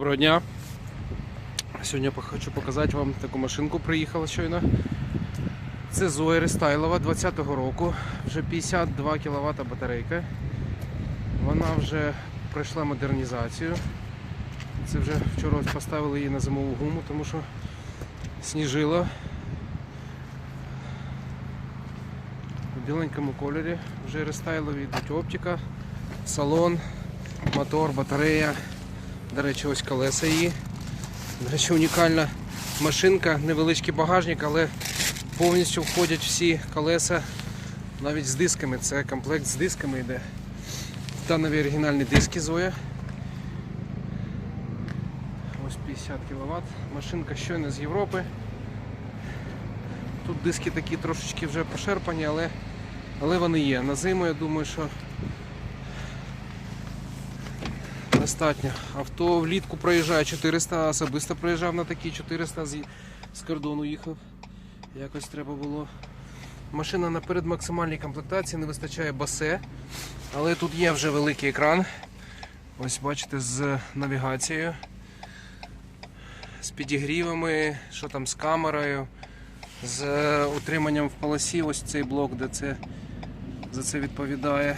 Доброго дня. Сьогодні хочу показати вам таку машинку приїхала щойно. Це Zoe Рестайлова 20-го року, вже 52 кВт батарейка. Вона вже пройшла модернізацію. Це вже вчора поставили її на зимову гуму, тому що сніжило. В біленькому кольорі вже рестайлові йдуть оптика, салон, мотор, батарея. До речі, ось колеса її. До речі, унікальна машинка, невеличкий багажник, але повністю входять всі колеса, навіть з дисками. Це комплект з дисками йде. Титанові оригінальні диски Zoya. Ось 50 кВт. Машинка щойно з Європи. Тут диски такі трошечки вже пошерпані, але, але вони є. На зиму я думаю, що достатньо. Авто влітку проїжджає 400, особисто проїжджав на такі 400 з, з кордону їхав. Якось треба було. Машина на передмаксимальній комплектації, не вистачає басе, але тут є вже великий екран. Ось бачите, з навігацією, з підігрівами, що там з камерою, з утриманням в полосі, ось цей блок, де це за це відповідає.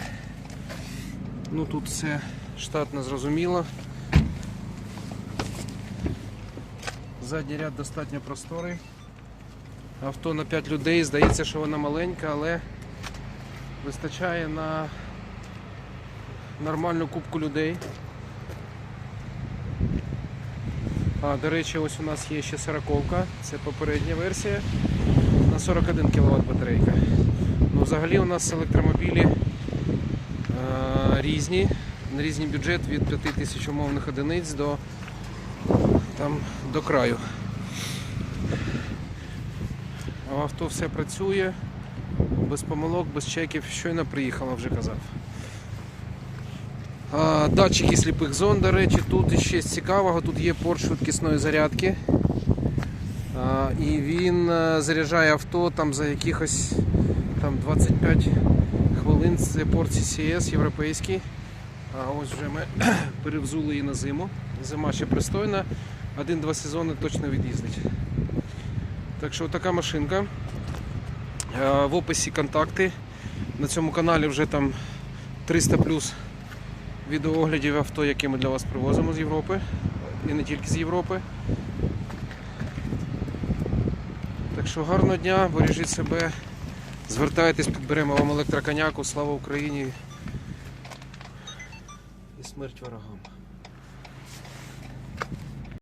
Ну тут все штатно зрозуміло. Задній ряд достатньо просторий. Авто на 5 людей, здається, що вона маленька, але вистачає на нормальну кубку людей. А, до речі, ось у нас є ще 40 це попередня версія на 41 кВт батарейка. Ну, взагалі у нас електромобілі е, різні, на різний бюджет від 5000 умовних одиниць до, там, до краю. А авто все працює, без помилок, без чеків, щойно приїхала, вже казав. А, датчики сліпих зон, до речі, тут ще з цікавого, тут є порт швидкісної зарядки. А, і він е, заряджає авто там за якихось там 25 хвилин. Це порт CCS європейський. А ось вже ми перевзули її на зиму. Зима ще пристойна. Один-два сезони точно від'їздить. Так що така машинка. Е, В описі контакти. На цьому каналі вже там 300 плюс відеооглядів авто, які ми для вас привозимо з Європи. І не тільки з Європи. Так що гарного дня, бережіть себе, звертайтесь, підберемо вам електроконяку. Слава Україні смерть ворогам!